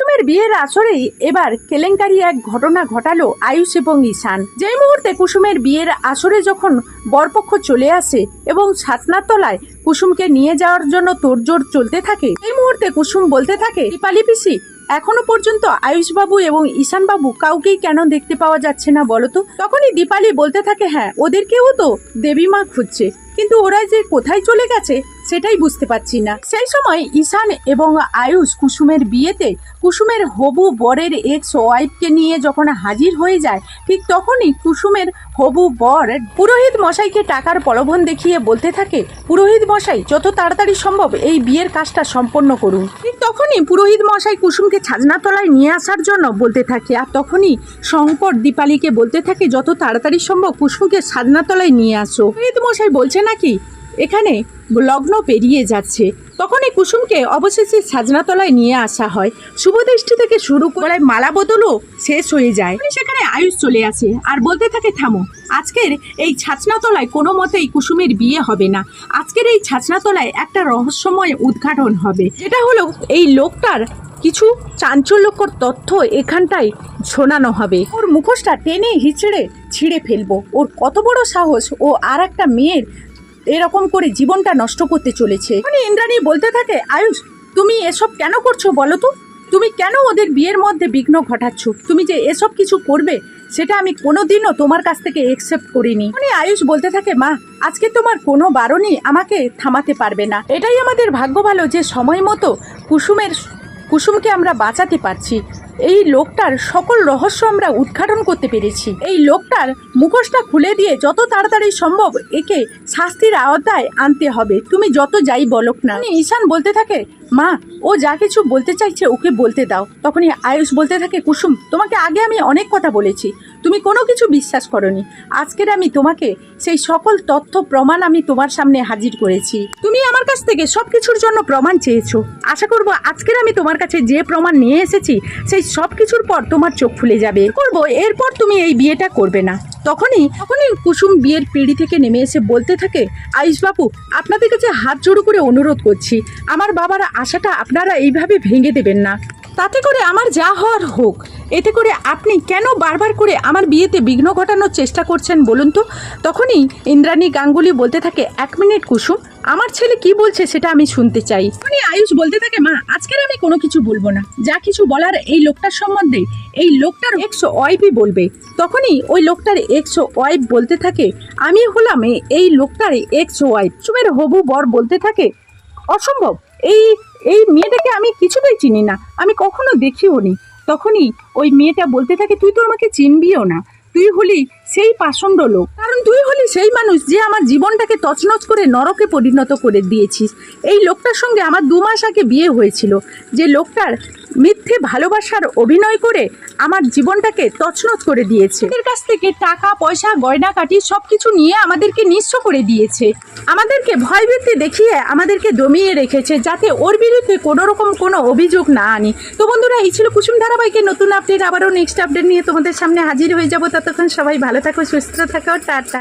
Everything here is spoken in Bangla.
কুসুমের বিয়ের আসরেই এবার কেলেঙ্কারি এক ঘটনা ঘটালো আয়ুষ এবং ঈশান। যেই মুহূর্তে কুসুমের বিয়ের আসরে যখন বরপক্ষ চলে আসে এবং ছাতনার তলায় কুসুমকে নিয়ে যাওয়ার জন্য তোড়জোড় চলতে থাকে, এই মুহূর্তে কুসুম বলতে থাকে, দীপালি পিসি, এখনও পর্যন্ত আয়ুষবাবু এবং ঈশানবাবু কাউকেই কেন দেখতে পাওয়া যাচ্ছে না বলতো তখনই দীপালি বলতে থাকে হ্যাঁ ওদেরকেও তো দেবীমা খুঁজছে। কিন্তু ওরা যে কোথায় চলে গেছে, সেটাই বুঝতে পারছি না। সেই সময় ঈশান এবং আয়ুষ কুসুমের বিয়েতে কুসুমের হবু বরের এক্স ওয়াইফকে নিয়ে যখন হাজির হয়ে যায়, ঠিক তখনই কুসুমের হবু বর পুরোহিত মশাইকে টাকার প্রলোভন দেখিয়ে বলতে থাকে, পুরোহিত মশাই, যত তাড়াতাড়ি সম্ভব এই বিয়ের কাজটা সম্পন্ন করুন। ঠিক তখনই পুরোহিত মশাই কুসুমকে ছাজনাতলায় নিয়ে আসার জন্য বলতে থাকে, আর তখনই শঙ্কর দীপালিকে বলতে থাকে, যত তাড়াতাড়ি সম্ভব কুসুমকে ছাজনাতলায় নিয়ে আসো। পুরোহিত মশাই বলছে নাকি? এখানে লগ্ন পেরিয়ে যাচ্ছে। তখনই কুসুমকে অবশেষে সাজনাতলায় নিয়ে আসা হয়। শুভদৃষ্টি থেকে শুরু করে মালা বদলও শেষ হয়ে যায়। সেখানে আয়ুষ চলে আসে। আর বলতে থাকে, থামো, আজকের এই ছাচনাতলায় কোনো মতেই কুসুমের বিয়ে হবে না। আজকের এই ছাচনাতলায় একটা রহস্যময় উদ্ঘাটন হবে। এটা হলো, এই লোকটার কিছু চাঞ্চল্যকর তথ্য এখানটায় শোনানো হবে। ওর মুখোশটা টেনে হিচড়ে ছিঁড়ে ফেলব। ওর কত বড় সাহস ও আর একটা মেয়ের এরকম করে জীবনটা নষ্ট করতে চলেছে। মানে ইন্দ্রাণী বলতে থাকে, আয়ুষ, তুমি এসব কেন করছ বলো তো? তুমি কেন ওদের বিয়ের মধ্যে বিঘ্ন ঘটাচ্ছ? তুমি যে এসব কিছু করবে, সেটা আমি কোনোদিনও তোমার কাছ থেকে একসেপ্ট করিনি। মানে আয়ুষ বলতে থাকে, মা, আজকে তোমার কোনো বারণই আমাকে থামাতে পারবে না। এটাই আমাদের ভাগ্য ভালো যে সময় মতো কুসুমের, কুসুমকে আমরা বাঁচাতে পারছি। এই লোকটার সকল রহস্য আমরা উদ্ঘাটন করতে পেরেছি। এই লোকটার মুখোশটা খুলে দিয়ে যত তাড়াতাড়ি সম্ভব একে শাস্তির আওতায় আনতে হবে। তুমি যত যাই বলক না ঈশান বলতে থাকে, মা, ও যা কিছু বলতে চাইছে ওকে বলতে দাও। তখনই আয়ুষ বলতে থাকে, কুসুম, তোমাকে আগে আমি অনেক কথা বলেছি। তুমি কোনো কিছু বিশ্বাস করনি। আজকের আমি তোমাকে সেই সকল তথ্য, প্রমাণ আমি তোমার সামনে হাজির করেছি। তুমি আমার কাছ থেকে সব কিছুর জন্য প্রমাণ চেয়েছো। আশা করব আজকের আমি তোমার কাছে যে প্রমাণ নিয়ে এসেছি, সেই সব কিছুর পর তোমার চোখ খুলে যাবে। করব, এরপর তুমি এই বিয়েটা করবে না। তখনই তখনই কুসুম বিয়ের পিঁড়ি থেকে নেমে এসে বলতে থাকে, আয়ুষ বাবু আপনাদের কাছে হাত জোড়ো করে অনুরোধ করছি। আমার বাবার আশাটা আপনারা এইভাবে ভেঙে দেবেন না। তাতে করে আমার যা হওয়ার হোক। এতে করে আপনি কেন বারবার করে আমার বিয়েতে বিঘ্ন ঘটানোর চেষ্টা করছেন বলুন তো? তখনই ইন্দ্রাণী গাঙ্গুলি বলতে থাকে, এক মিনিট কুসুম আমার ছেলে কি বলছে সেটা আমি শুনতে চাই। মানে আয়ুষ বলতে থাকে, মা, আজকের আমি কোনো কিছু বলব না। যা কিছু বলার এই লোকটার সম্বন্ধে, এই লোকটার একশো ওয়াইফই বলবে। তখনই ওই লোকটার একশো ওয়াইফ বলতে থাকে, আমি হলাম এই লোকটার একশো ওয়াইফ সুমের হবু বর বলতে থাকে, অসম্ভব, এই এই মেয়েটাকে আমি কিছুতেই চিনি না। আমি কখনো দেখিও নি। তখনই ওই মেয়েটা বলতে থাকে, তুই তো আমাকে চিনবিও না। তুই হলি সেই পাষণ্ড লোক। কারণ তুই হলি সেই মানুষ যে আমার জীবনটাকে তছনছ করে নরকে পরিণত করে দিয়েছিস। এই লোকটার সঙ্গে আমার দু মাস আগে বিয়ে হয়েছিল। যে লোকটার মিথ্যে ভালোবাসার অভিনয় করে আমার জীবনটাকে তছনছ করে দিয়েছে। এদের কাছ থেকে টাকা, পয়সা গয়না কাটি সব কিছু নিয়ে আমাদেরকে নিঃস্ব করে দিয়েছে। আমাদেরকে ভয়ভীতি দেখিয়ে আমাদেরকে দমিয়ে রেখেছে যাতে ওর বিরুদ্ধে কোনো রকম কোনো অভিযোগ না আনি। তো বন্ধুরা, এই ছিল কুসুম ধারাবাহিকের নতুন আপডেট আবারও নেক্সট আপডেট নিয়ে তোমাদের সামনে হাজির হয়ে যাব। ততক্ষণ সবাই ভালো থাকো, সুস্থ থাকো, টাটা।